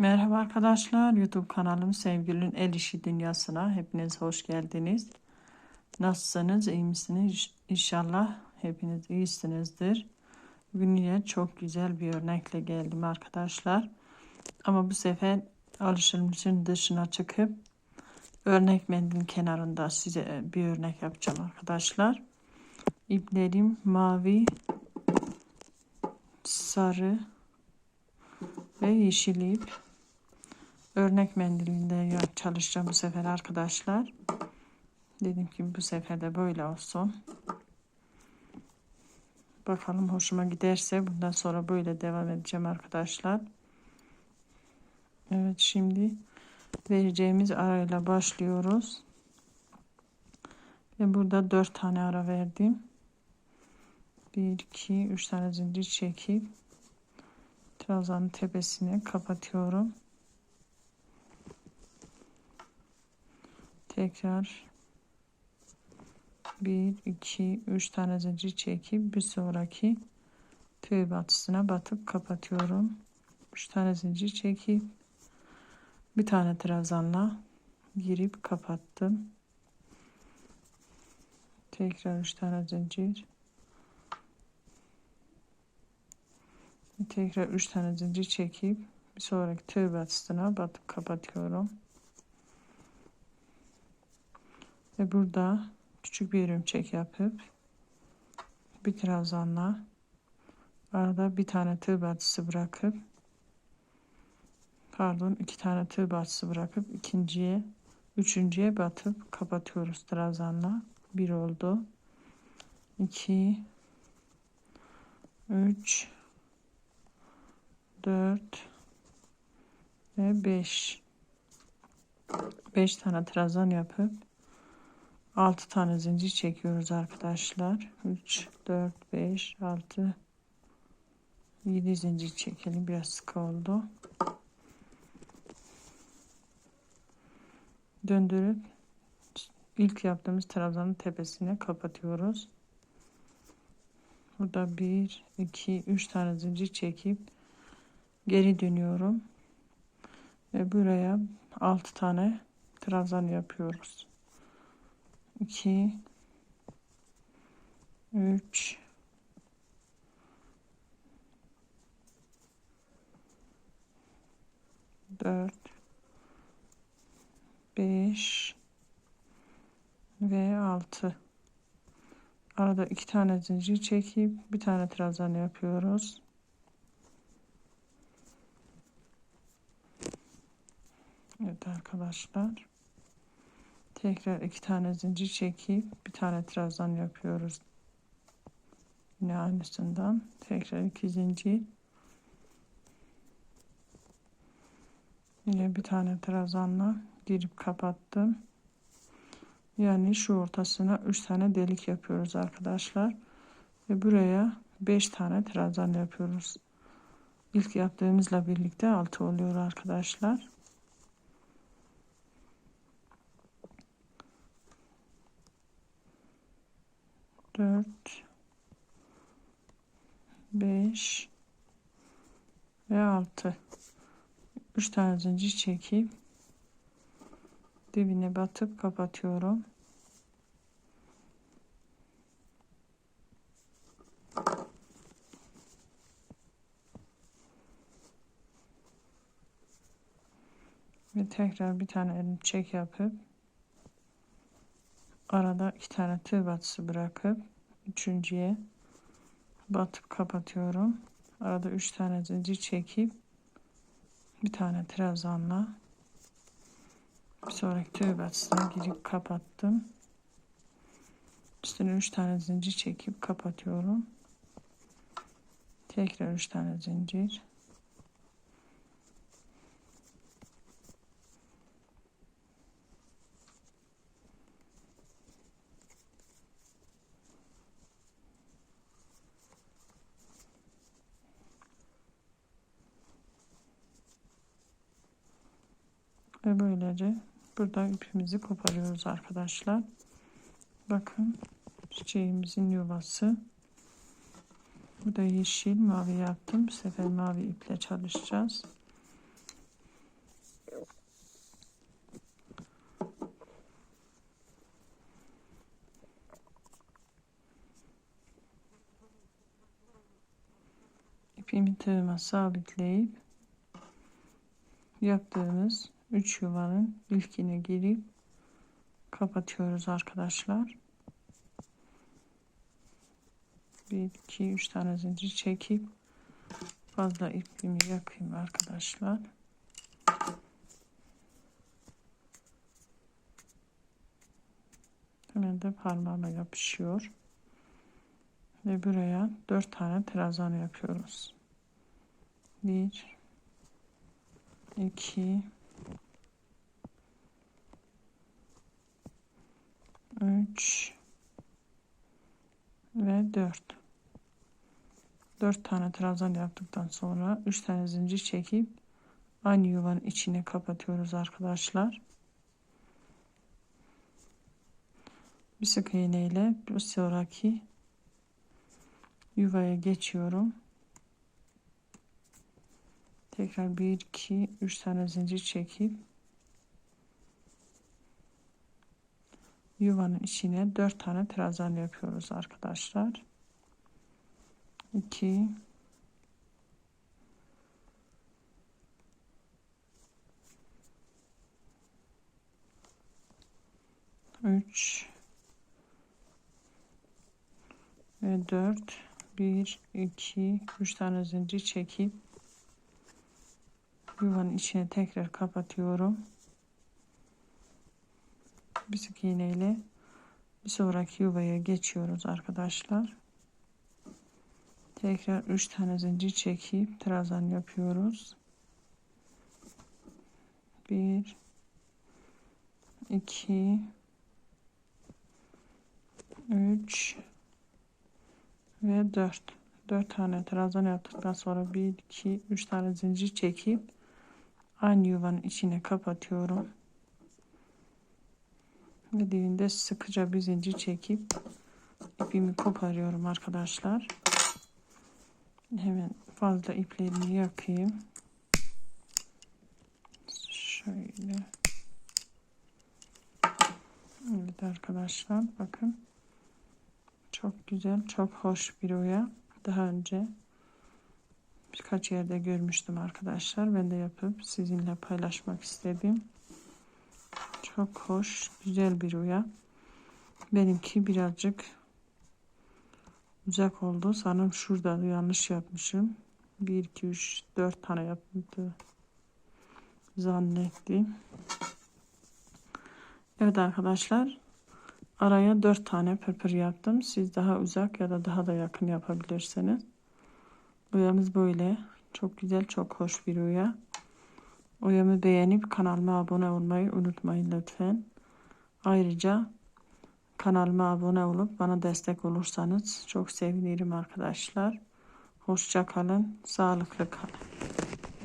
Merhaba arkadaşlar, YouTube kanalım Sevgilin El İşi Dünyası'na hepiniz hoş geldiniz. Nasılsınız, iyi misiniz? İnşallah hepiniz iyisinizdir. Bugün yine çok güzel bir örnekle geldim arkadaşlar. Ama bu sefer alışılmışın dışına çıkıp örnek mendilin kenarında size bir örnek yapacağım arkadaşlar. İplerim mavi, sarı ve yeşil ip örnek mendilinde çalışacağım bu sefer arkadaşlar. Dedim ki bu sefer de böyle olsun. Bakalım hoşuma giderse bundan sonra böyle devam edeceğim arkadaşlar. Evet şimdi vereceğimiz arayla başlıyoruz. Ve burada 4 tane ara verdim. 1 2 3 tane zincir çekip trabzanın tepesini kapatıyorum. Tekrar. 1 2 3 tane zincir çekip bir sonraki tığ batısına batıp kapatıyorum. 3 tane zincir çekip bir tane trabzanla girip kapattım. Tekrar 3 tane zincir. Tekrar 3 tane zincir çekip bir sonraki tığ batısına batıp kapatıyorum Ve burada küçük bir örümcek yapıp bir trabzanla arada bir tane tığ batısı bırakıp pardon iki tane tığ batısı bırakıp ikinciye üçüncüye batıp kapatıyoruz trabzanla bir oldu. 2 3 4 ve 5 5 tane trabzan yapıp 6 tane zincir çekiyoruz arkadaşlar. 3, 4, 5, 6, 7 zincir çekelim. Biraz sıkı oldu. Döndürüp ilk yaptığımız trabzanın tepesine kapatıyoruz. Burada 1, 2, 3 tane zincir çekip geri dönüyorum. Ve buraya 6 tane trabzan yapıyoruz. 2 3 4 5 ve 6 arada iki tane zincir çekip bir tane trabzan yapıyoruz. Evet arkadaşlar tekrar iki tane zincir çekip bir tane trabzan yapıyoruz. Yine aynısından. Tekrar iki zincir. Yine bir tane trabzanla girip kapattım. Yani şu ortasına üç tane delik yapıyoruz arkadaşlar. Ve buraya beş tane trabzan yapıyoruz. İlk yaptığımızla birlikte altı oluyor arkadaşlar 4 5 ve 6 3 tane zincir çekip dibine batıp kapatıyorum. Ve tekrar bir tane elim çek yapıp arada iki tane tığ batısı bırakıp üçüncüye batıp kapatıyorum. Arada üç tane zincir çekip bir tane trabzanla bir sonraki tığ batısına girip kapattım. Üstüne üç tane zincir çekip kapatıyorum. Tekrar üç tane zincir. Ve böylece burada ipimizi koparıyoruz arkadaşlar. Bakın çiçeğimizin yuvası. Bu da yeşil mavi yaptım. Bu sefer mavi iple çalışacağız. İpimi tığıma sabitleyip yaptığımız 3 yuvanın ilkine girip kapatıyoruz arkadaşlar. 1 2 3 tane zincir çekip fazla ipimi yakayım arkadaşlar. Hemen de parmağıma yapışıyor. Ve buraya 4 tane trabzan yapıyoruz. 1 2 3 ve 4 4 tane trabzan yaptıktan sonra 3 tane zincir çekip aynı yuvanın içine kapatıyoruz arkadaşlar. Bir sık iğne ile bir sonraki yuvaya geçiyorum. Tekrar 1 2 3 tane zincir çekip yuvanın içine 4 tane trabzan yapıyoruz arkadaşlar. 2 3 ve 4 1 2 3 tane zincir çekip yuvanın içine tekrar kapatıyorum bir sık ile bir sonraki yuvaya geçiyoruz arkadaşlar. Tekrar 3 tane zincir çekip trabzan yapıyoruz. 1 2 3 ve 4 4 tane trabzan yaptıktan sonra 1 2 3 tane zincir çekip aynı yuvanın içine kapatıyorum ve dibinde sıkıca bir zincir çekip ipimi koparıyorum arkadaşlar hemen fazla iplerimi yakayım şöyle evet arkadaşlar bakın çok güzel, çok hoş bir oya. Daha önce birkaç yerde görmüştüm arkadaşlar. Ben de yapıp sizinle paylaşmak istedim. Çok hoş, güzel bir oya. Benimki birazcık uzak oldu. Sanırım şurada yanlış yapmışım. 1, 2, 3, 4 tane yaptı zannettim. Evet arkadaşlar Araya 4 tane pırpır yaptım. Siz daha uzak ya da daha da yakın yapabilirsiniz. Uyamız böyle. Çok güzel, çok hoş bir uya. Uyamı beğenip kanalıma abone olmayı unutmayın lütfen. Ayrıca kanalıma abone olup bana destek olursanız çok sevinirim arkadaşlar. Hoşça kalın, sağlıklı kalın.